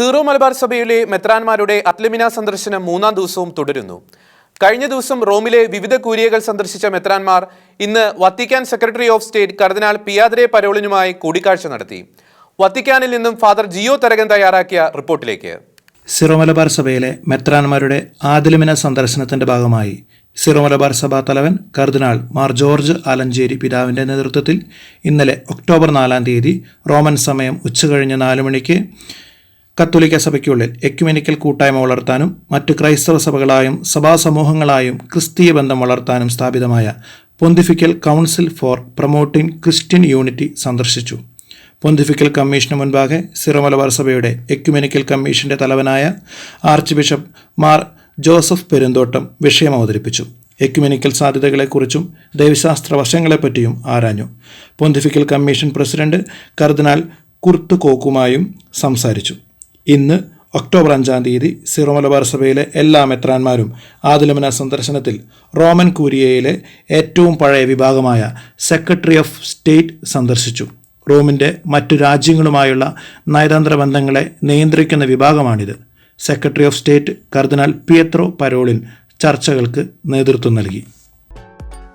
Zero Malabar സഭയിലെ മെത്രാൻമാരുടെ അത്ലമിന സന്ദർശനം മൂന്നാം ദിവസവും തുടരുന്നു. കഴിഞ്ഞ ദിവസം റോമിലെ വിവിധ കൂരിയകൾ സന്ദർശിച്ച മെത്രാൻമാർ ഇന്ന് വത്തിക്കാൻ സെക്രട്ടറി ഓഫ് സ്റ്റേറ്റ് കർദിനാൾ പിയാദ്രെ പരോളിനുമായി കൂടിക്കാഴ്ച നടത്തി. വത്തിക്കാനിൽ നിന്നും ഫാദർ ജിയോ തരകൻ തയ്യാറാക്കിയ റിപ്പോർട്ടിലേക്ക്. സിറോ മലബാർ സഭയിലെ മെത്രാൻമാരുടെ ആദിലമിന സന്ദർശനത്തിന്റെ ഭാഗമായി സിറോ മലബാർ സഭാ തലവൻ കർദിനാൾ മാർ ജോർജ് ആലഞ്ചേരി പിതാവിന്റെ നേതൃത്വത്തിൽ ഇന്നലെ ഒക്ടോബർ നാലാം തീയതി റോമൻ സമയം ഉച്ചകഴിഞ്ഞ് നാല് മണിക്ക് കത്തോലിക്ക സഭയ്ക്കുള്ളിൽ എക്യുമെനിക്കൽ കൂട്ടായ്മ വളർത്താനും മറ്റ് ക്രൈസ്തവ സഭകളായും സഭാസമൂഹങ്ങളായും ക്രിസ്തീയ ബന്ധം വളർത്താനും സ്ഥാപിതമായ pontifical council for promoting Christian unity സന്ദർശിച്ചു. പൊന്തിഫിക്കൽ കമ്മീഷന് മുൻപാകെ സിറമലബാർ സഭയുടെ എക്യുമെനിക്കൽ കമ്മീഷന്റെ തലവനായ archbishop Mar Joseph Perumthottam വിഷയം അവതരിപ്പിച്ചു. എക്യുമെനിക്കൽ സാധ്യതകളെക്കുറിച്ചും ദൈവശാസ്ത്ര വശങ്ങളെപ്പറ്റിയും ആരാഞ്ഞു. പൊന്തിഫിക്കൽ കമ്മീഷൻ പ്രസിഡന്റ് കർദിനാൾ കുർത്ത് കോക്കുമായും സംസാരിച്ചു. ഇന്ന് ഒക്ടോബർ അഞ്ചാം തീയതി സിറോ മലബാർ സഭയിലെ എല്ലാ മെത്രാന്മാരും ആദിലമന സന്ദർശനത്തിൽ റോമൻ കൂരിയയിലെ ഏറ്റവും പഴയ വിഭാഗമായ സെക്രട്ടറി ഓഫ് സ്റ്റേറ്റ് സന്ദർശിച്ചു. റോമിന്റെ മറ്റു രാജ്യങ്ങളുമായുള്ള നയതന്ത്ര ബന്ധങ്ങളെ നിയന്ത്രിക്കുന്ന വിഭാഗമാണിത്. സെക്രട്ടറി ഓഫ് സ്റ്റേറ്റ് കർദിനാൾ പിയത്രോ പരോളിൻ ചർച്ചകൾക്ക് നേതൃത്വം നൽകി.